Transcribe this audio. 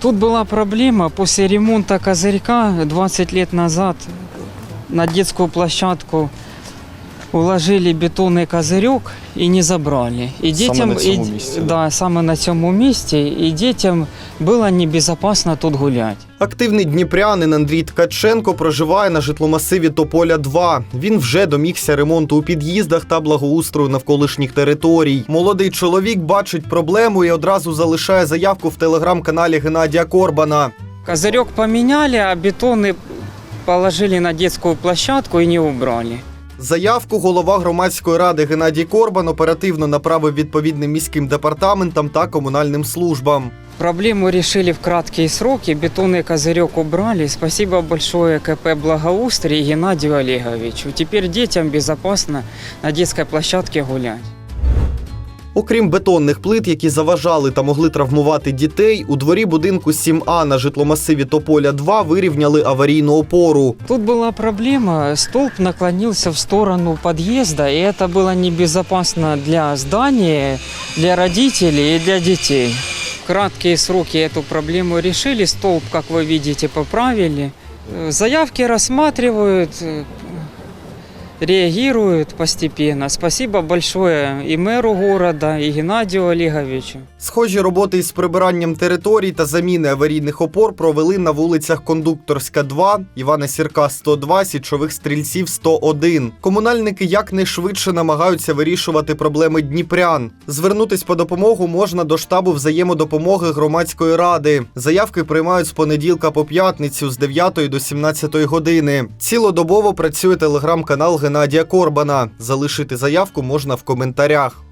Тут была проблема. После ремонта козырька 20 лет назад на детскую площадку уложили бетонный козырек и не забрали. И детям, на цьому и, д- місці, да, саме на цьому місці, і дітям було небезопасно тут гуляти. Активний дніпрянин Андрій Ткаченко проживає на житломасиві Тополя 2. Він вже домігся ремонту у під'їздах та благоустрою навколишніх територій. Молодий чоловік бачить проблему і одразу залишає заявку в телеграм-каналі Геннадія Корбана. Козырек поменяли, а бетоны положили на детскую площадку и не убрали. Заявку голова громадської ради Геннадій Корбан оперативно направив відповідним міським департаментам та комунальним службам. Проблему решили в краткие сроки, бетонный козырек убрали. Спасибо большое КП «Благоустрий» Геннадию Олеговичу. Теперь детям безопасно на детской площадке гулять. Окрім бетонних плит, які заважали та могли травмувати дітей, у дворі будинку 7А на житломасиві Тополя 2 вирівняли аварійну опору. Тут была проблема, столб наклонился в сторону подъезда, и это было небезопасно для здания, для родителей и для детей. В краткие сроки эту проблему решили, столб, как вы видите, поправили. Э, Заявки рассматривают, э, реагируют постепенно. Спасибо большое и мэру города, и Геннадию Олеговичу. Схожі роботи із прибиранням територій та заміни аварійних опор провели на вулицях Кондукторська 2, Івана Сірка 102, Січових стрільців 101. Комунальники якнайшвидше намагаються вирішувати проблеми дніпрян. Звернутись по допомогу можна до штабу взаємодопомоги громадської ради. Заявки приймають з понеділка по п'ятницю з 9 до 17 години. Цілодобово працює телеграм-канал Геннадія Корбана. Залишити заявку можна в коментарях.